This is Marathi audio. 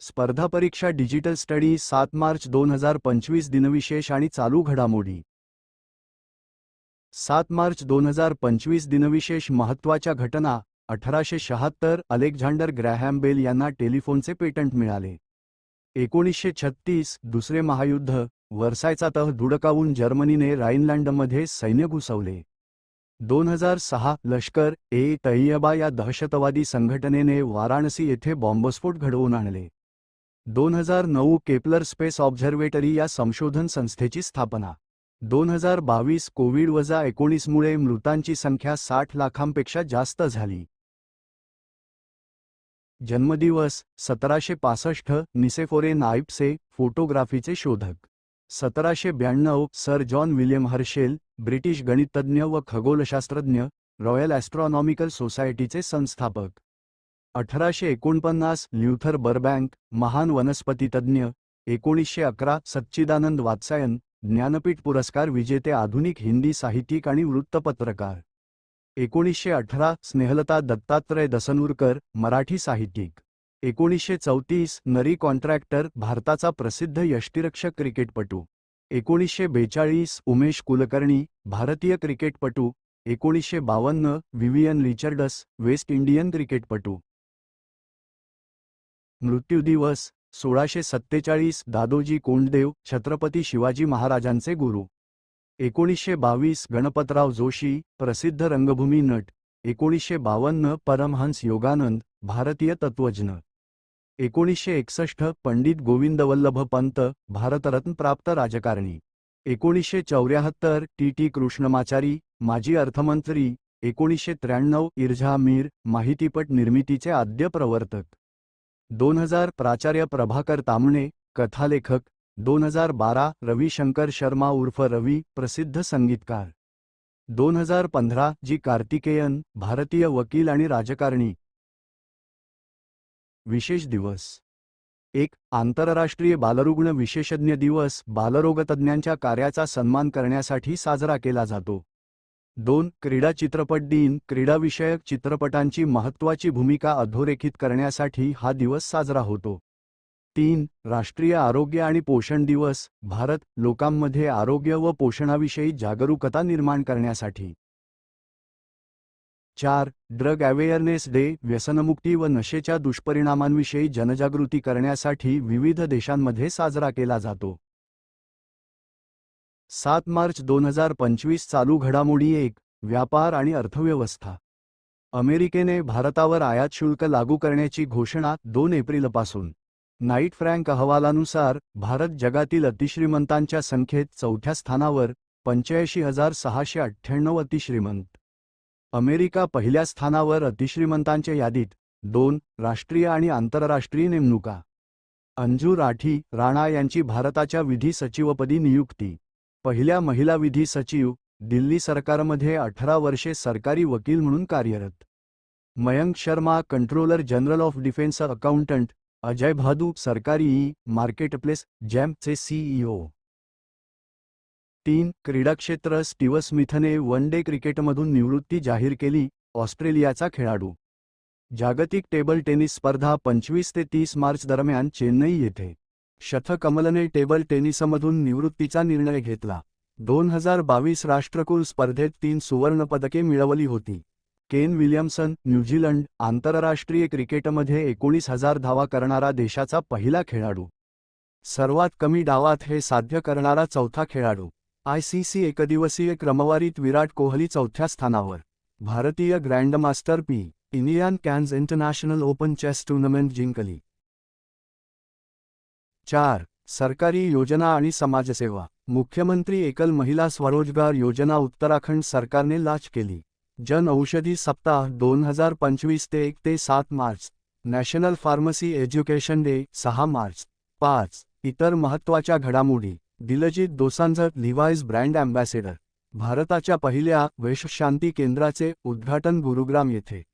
स्पर्धा परीक्षा डिजिटल स्टडी सात मार्च दोन हजार पंचवीस दिनविशेष आणि चालू घडामोडी. सात मार्च दोन हजार पंचवीस दिनविशेष महत्त्वाच्या घटना अठराशे शहात्तर अलेक्झांडर ग्रॅहॅम बेल यांना टेलिफोनचे पेटंट मिळाले. एकोणीसशे छत्तीस दुसरे महायुद्ध वर्सायचा तह धुडकावून जर्मनीने राईनलँडमध्ये सैन्य घुसवले. दोन हजार सहा लष्कर ए तैयबा या दहशतवादी संघटनेने वाराणसी येथे बॉम्बस्फोट घडवून आणले. दोन हजार नऊ केपलर स्पेस ऑब्झर्वेटरी या संशोधन संस्थेची स्थापना. दोन हजार बावीस कोविड वजा एकोणीसमुळे मृतांची संख्या साठ लाखांपेक्षा जास्त झाली. जन्मदिवस सतराशे पासष्ट निसेफोरे नाईपसे फोटोग्राफीचे शोधक. सतराशे ब्याण्णव sir John William Herschel British गणितज्ञ व खगोलशास्त्रज्ञ रॉयल ॲस्ट्रॉनॉमिकल सोसायटीचे संस्थापक. अठराशे एकोणपन्नास ल्युथर बर्बँक महान वनस्पतीतज्ञ एकोणीसशे अकरा सच्चिदानंद वात्सायन ज्ञानपीठ पुरस्कार विजेते आधुनिक हिंदी साहित्यिक आणि वृत्तपत्रकार. एकोणीसशे अठरा स्नेहलता दत्तात्रय दसनूरकर मराठी साहित्यिक. एकोणीसशे चौतीस नरी कॉन्ट्रॅक्टर भारताचा प्रसिद्ध यष्टिरक्षक क्रिकेटपटू. एकोणीसशे बेचाळीस उमेश कुलकर्णी भारतीय क्रिकेटपटू. एकोणीसशे बावन्न विवियन रिचर्डस वेस्ट इंडियन क्रिकेटपटू. मृत्यू दिवस सोळाशे सत्तेचाळीस दादोजी कोंडदेव छत्रपती शिवाजी महाराजांचे गुरु. एकोणीसशे बावीस गणपतराव जोशी प्रसिद्ध रंगभूमी नट. एकोणीसशे बावन्न परमहंस योगानंद भारतीय तत्त्वज्ञ. एकोणीसशे एकसष्ट पंडित गोविंदवल्लभ पंत भारतरत्न प्राप्त राजकारणी. एकोणीसशे चौऱ्याहत्तर टी टी कृष्णमाचारी माजी अर्थमंत्री. एकोणीसशे त्र्याण्णव इर्झा मीर माहितीपट निर्मितीचे आद्य प्रवर्तक. दोन हजार प्राचार्य प्रभाकर तामणे कथालेखक. दोन हजार बारा रविशंकर शर्मा उर्फ रवी प्रसिद्ध संगीतकार. दोन हजार पंधरा जी कार्तिकेयन भारतीय वकील आणि राजकारणी. विशेष दिवस. एक आंतरराष्ट्रीय बालरुग्ण विशेषज्ञ दिवस. बालरोगतज्ञांच्या कार्याचा सन्मान करण्यासाठी साजरा केला जातो. दोन क्रीडा चित्रपट. दिन क्रीडाविषयक चित्रपटांची महत्त्वाची भूमिका अधोरेखित करण्यासाठी हा दिवस साजरा होतो. तीन राष्ट्रीय आरोग्य आणि पोषण दिवस भारत लोकांमध्ये आरोग्य व पोषणाविषयी जागरूकता निर्माण करण्यासाठी. चार ड्रग अवेअरनेस डे व्यसनमुक्ती व नशेच्या दुष्परिणामांविषयी जनजागृती करण्यासाठी विविध देशांमध्ये साजरा केला जातो. सात मार्च दोन हजार पंचवीस चालू घडामोडी एक व्यापार आणि अर्थव्यवस्था. अमेरिकेने भारतावर आयात शुल्क लागू करण्याची घोषणा दोन एप्रिलपासून. नाईट फ्रँक अहवालानुसार भारत जगातील अतिश्रीमंतांच्या संख्येत चौथ्या स्थानावर पंच्याऐंशी हजार सहाशे अठ्ठ्याण्णव अतिश्रीमंत. अमेरिका पहिल्या स्थानावर अतिश्रीमंतांच्या यादीत दोन राष्ट्रीय आणि आंतरराष्ट्रीय नेमणुका. अंजू राठी राणा यांची भारताच्या विधी सचिवपदी नियुक्ती. पहिल्या महिला विधी सचिव दिल्ली सरकारमध्ये अठरा वर्षे सरकारी वकील म्हणून कार्यरत. Mayank Sharma controller general of defence accountant Ajay Bhadu सरकारी ई मार्केटप्लेस जॅम्पचे सीईओ. तीन क्रीडाक्षेत्र स्टीव्ह स्मिथने वन डे क्रिकेटमधून निवृत्ती जाहीर केली ऑस्ट्रेलियाचा खेळाडू. जागतिक टेबल टेनिस स्पर्धा पंचवीस ते तीस मार्च दरम्यान चेन्नई येथे. शथकमलने टेबल टेनिसमधून निवृत्तीचा निर्णय घेतला. दोन हजार बावीस राष्ट्रकुल स्पर्धेत तीन सुवर्णपदके मिळवली होती. केन विलियम्सन न्यूझीलंड आंतरराष्ट्रीय क्रिकेटमध्ये एकोणीस हजार धावा करणारा देशाचा पहिला खेळाडू. सर्वात कमी डावात हे साध्य करणारा चौथा खेळाडू. आयसीसी एकदिवसीय क्रमवारीत विराट कोहली चौथ्या स्थानावर. भारतीय grandmaster P Indian Cannes international open chess tournament जिंकली. चार सरकारी योजना आणि समाजसेवा. मुख्यमंत्री एकल महिला स्वरोजगार योजना उत्तराखंड सरकारने लाच केली. जन औषधी सप्ताह दोन हजार पंचवीस ते एक ते सात March. National pharmacy education day सहा मार्च. पाच इतर महत्त्वाच्या घडामोडी. Diljit Dosanjh Levi's brand ambassador. भारताच्या पहिल्या वेशशांती केंद्राचे उद्घाटन गुरुग्राम येथे.